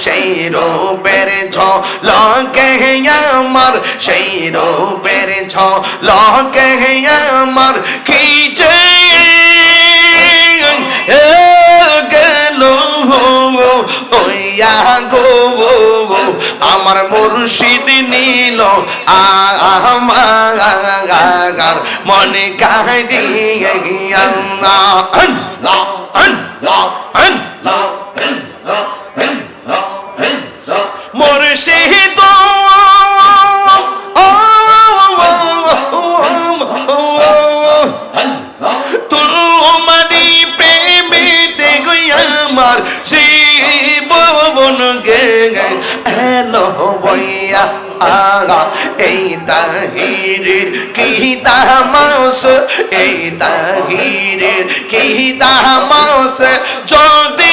সেই রূপের ছ লকে আমার সেই রূপের ছ লকে আমার কি আমার মুর্শিদ নীল আমার মনে কাহিয়া মুর্শিদ তোমারি প্রেমেতে গই আমার জীবন গে এলো বইয়া আগা এই তাহিরের কি তামাস? এই তাহিরের কি তামাস? যদি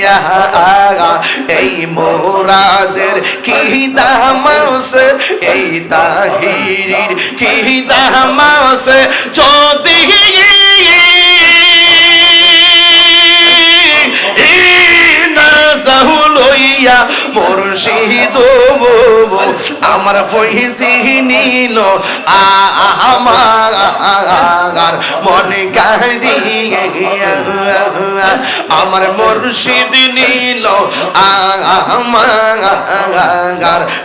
দেখাইয়া এই মোরাদের কি দামাস? এই তাহিরির কি দামাস? যদি লইয়া মুর্শিদ আমার ফইসি নিল আমার মনে গাড়িয়া আমার মুর্শিদ নিল আমার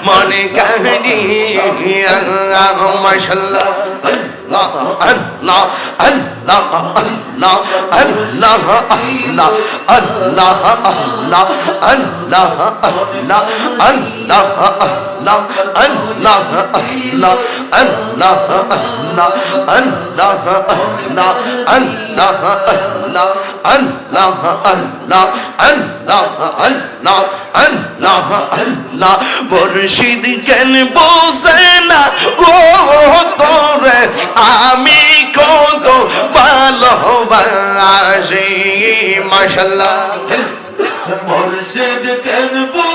মনে গাড়িয়া মাশাল্লাহ আল্লাহ আল্লাহ আল্লাহ আল্লাহ আল্লাহ আল্লাহ আল্লাহ আল্লাহ আল্লাহ আল্লাহ আল্লাহ আল্লাহ আল্লাহ আল্লাহ আল্লাহ আল্লাহ আল্লাহ আল্লাহ আল্লাহ আল্লাহ আল্লাহ আল্লাহ আল্লাহ আল্লাহ আল্লাহ মুর্শিদ জ্ঞান বোঝে না, ও তোরে আমি কত ভালোবাসি মাশাল্লাহ মুর্শিদ বুঝে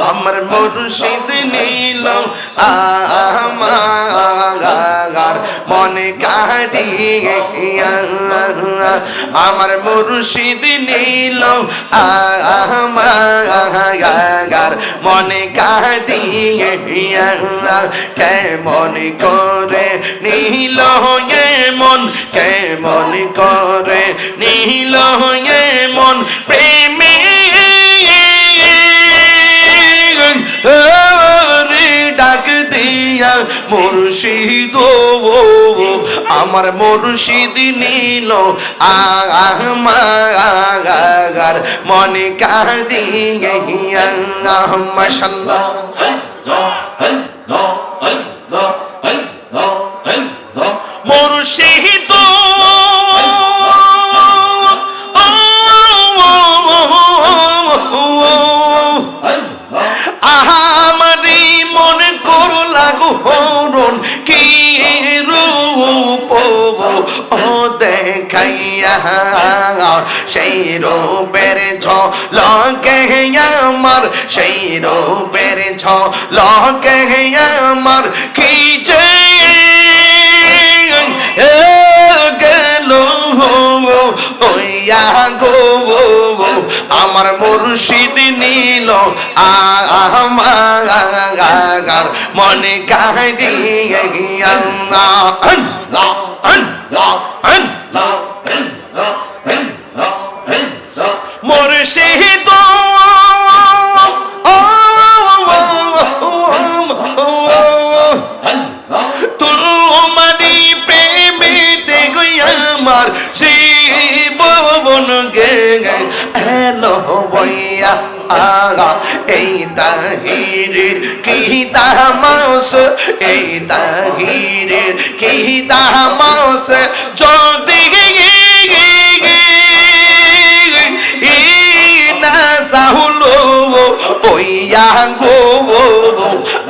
আমার মুর্শিদ নীল আমার মনে কাহিয়া আমার মুর্শিদ নীল আমার মনে কাহিয়া কেমন করে নীল মন, কেমন করে নীল মন, প্রেমী ডাক দিয়া মুর্শিদ আমার মুর্শিদ নীল আমার মনে কাহিয়া মাশাল্লাহ সেই রূপের ছ লকে আমার, সেই রূপের ছ লকে আমার খিচে আমার মুর্শিদ নীল আমার মনে কাহিয়া la la la la la মুর্শিদ তোমারি প্রেমেতে গই আমার জীবন গে হেলো বইয়া আগা, এই তাহিরের কি তামাস? এই তাহিরের কি তামাস? যদি ওইয়া গো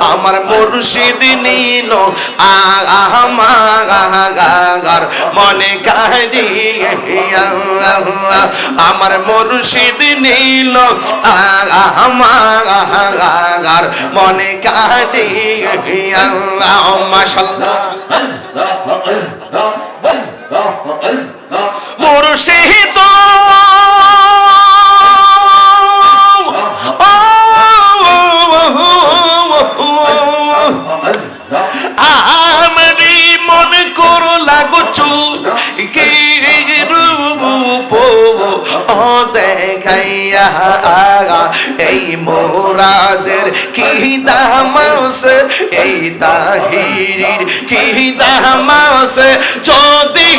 আমার মুর্শিদ নীল আমার মনে কাহিয়া আমার মুর্শিদ নীল আমার মনে কাহিয়া মাশাল্লাহ। এই মোরাদের কি দামাস? এই তাহিরির কি দামাস? যদি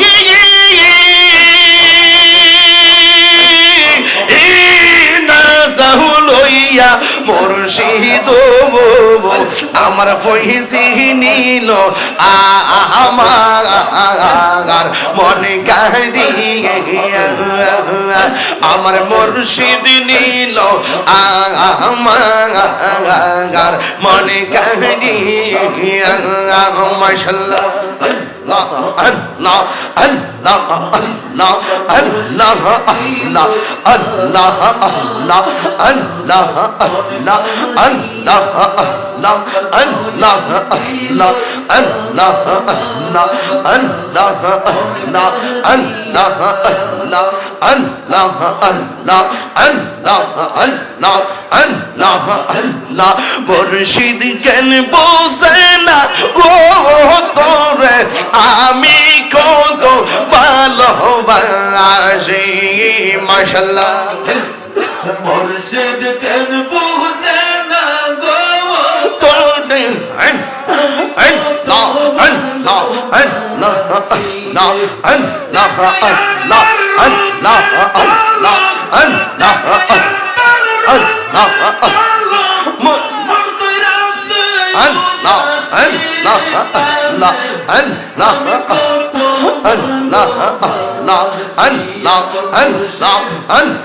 লইয়া মুর্শিদ আমার ফইসি নিল আমার মনে আমার মুর্শিদ নিল আমার মনে কাহিয়া মাশাল্লাহ। মুর্শিদ কেন বোসেনা ও তোর আমি কত ভালোবাসি মাশাল্লাহ মুর্শিদ কেন বুঝে না গো তোর Allah আল্লাহ আল্লাহ আল্লাহ আল্লাহ আল্লাহ আল্লাহ আল্লাহ আল্লাহ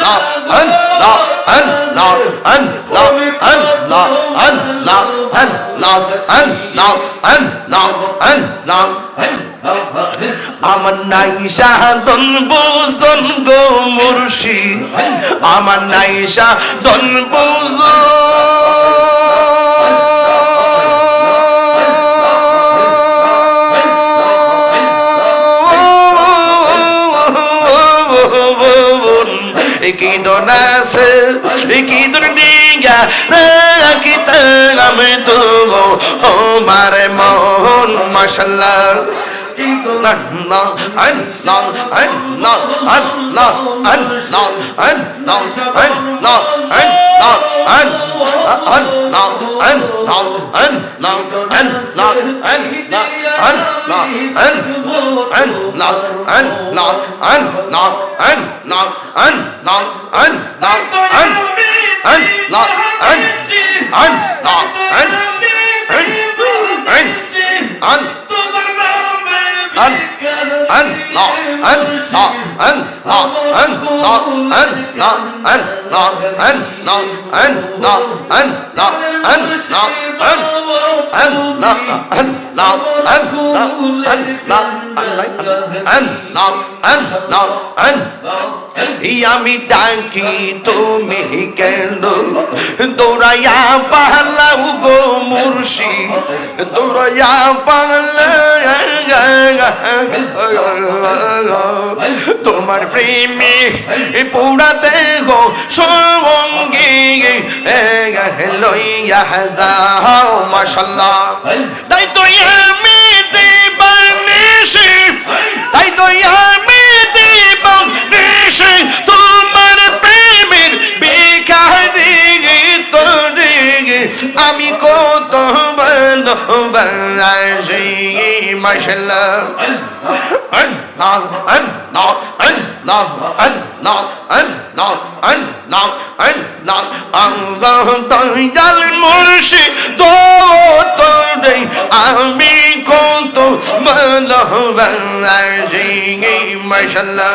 আল্লাহ আল্লাহ আল্লাহ আল্লাহ আল্লাহ আল্লাহ আল্লাহ আল্লাহ আল্লাহ আল্লাহ মুর্শিদ কেন বসে না গো তোরে আমি কত ভালোবাসি মাশাল্লাহ Riquido nace, riquido diga, rakita amitugo, Omar Mohon, mashallah. أن أن أن لا أن لا أن لا أن لا أن لا أن لا أن لا أن لا أن لا أن لا أن أن لا أن لا أن لا أن لا أن لا أن لا أن আমি ডাকি তুমি কেন দৌড়াইয়া পালাও গো মুর্শি দৌড়াইয়া পালা তোমার প্রেমী পুরাতে গো সঙ্গী লইয়া যাও মাশাল্লাহ। তাই তো আমি দেবানিশি তাই তো আমি দেবানিশি তোমার প্রেমের বেকারি তোরে আমি কো ভালোবাসি মাসাল্লাহ আমি কত ভালোবাসি মাসাল্লাহ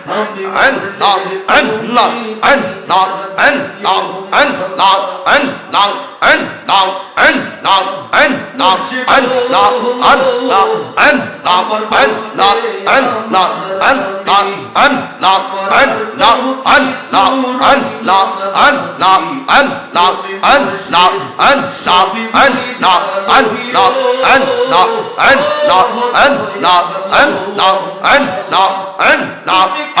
and الله الله الله الله الله الله الله الله الله الله الله الله الله الله الله an la an la an la an la an la an la an la an la an la an la an la an la an la an la an la an la an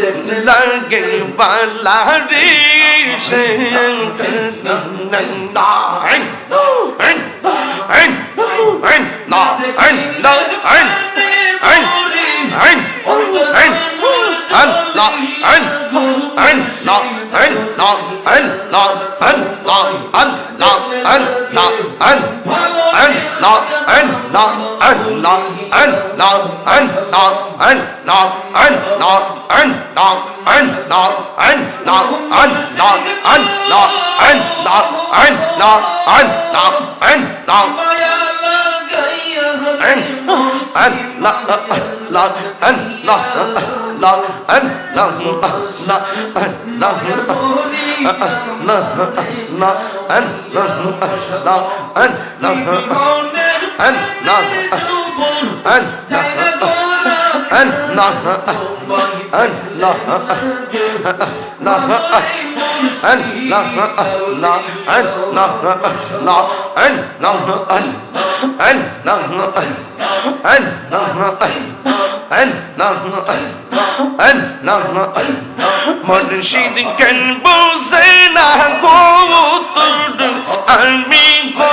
लगे वाला रे Nine, nine, nine, nine, nine, nine, nine. and nak and nak and nak and not and not and nak and nak and nak and nak and nak and nak and nak and nak and not and dak and naak and nak and naak and naak and nak and nak and dak and nak and hoh and la la an la la an la la an la la la an la la an la an la an la الله الله الله মনসিদ কেন বোঝে না গো তোর আমি গো